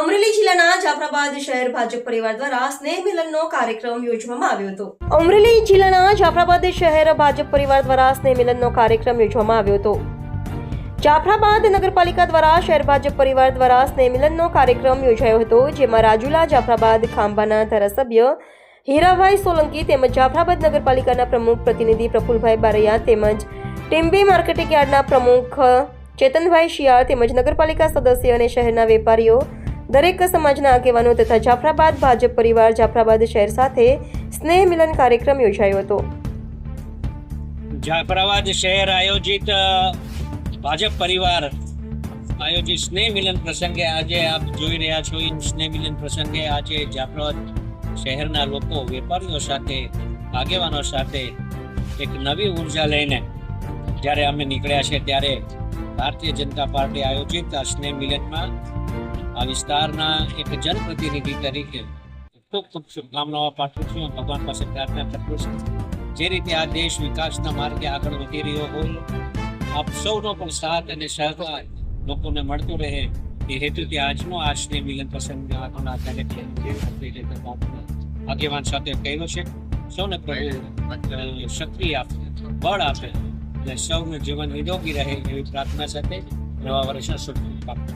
અમરેલી જિલ્લાના જાફરાબાદ શહેર ભાજપ પરિવાર દ્વારા સ્નેહ મિલનનો કાર્યક્રમ યોજવામાં આવ્યો હતો. અમરેલી જિલ્લાના જાફરાબાદ શહેર ભાજપ પરિવાર દ્વારા સ્નેહ મિલનનો કાર્યક્રમ યોજવામાં આવ્યો હતો. જાફરાબાદ નગરપાલિકા દ્વારા શહેર ભાજપ પરિવાર દ્વારા સ્નેહ મિલનનો કાર્યક્રમ યોજાયો હતો, જેમાં રાજુલા જાફરાબાદ, ખાંભાના ધારાસભ્ય હીરાભાઈ સોલંકી તેમજ જાફરાબાદ નગરપાલિકાના પ્રમુખ પ્રતિનિધિ પ્રફુલભાઈ બારૈયા તેમજ ટીમ્બી માર્કેટિંગ યાર્ડના પ્રમુખ ચેતનભાઈ શિયાળ તેમજ નગરપાલિકા સદસ્ય અને શહેરના વેપારીઓ દરેક સમાજના આગેવાનો તથા જાફરાબાદ ભાજપ પરિવાર જાફરાબાદ શહેર સાથે સ્નેહ મિલન કાર્યક્રમ યોજાયો હતો. જાફરાબાદ શહેર આયોજિત ભાજપ પરિવાર આયોજિત સ્નેહ મિલન પ્રસંગે આજે આપ જોઈ રહ્યા છો. એ સ્નેહ મિલન પ્રસંગે આજે જાફરાબાદ શહેરના લોકો, વેપારીઓ સાથે, આગેવાનો સાથે એક નવી ઊર્જા લઈને જ્યારે અમે નીકળ્યા છે ત્યારે ભારતીય જનતા પાર્ટી આયોજિત આ સ્નેહ મિલનમાં આ વિસ્તારના એક જનપ્રતિનિધિ તરીકે ખૂબ ખૂબ શુભકામનાઓ પાઠવું છું. ભગવાન પાસે પ્રાર્થના કરું છું. જે રીતે આ દેશ વિકાસના માર્ગે આગળ વધી રહ્યો હોય, આપ સૌનો પણ સાથ અને સહકાર લોકોને મળતો રહે એ હેતુથી આજનો આ સ્નેહ મિલન પ્રસંગ કાર્યક્રમ આગેવાન સાથે કહેલો છે. સૌને પ્રભુ શક્તિ આપે, બળ આપે અને સૌનું જીવન નિરોગી રહે એવી પ્રાર્થના સાથે નવા વર્ષના શુભકામના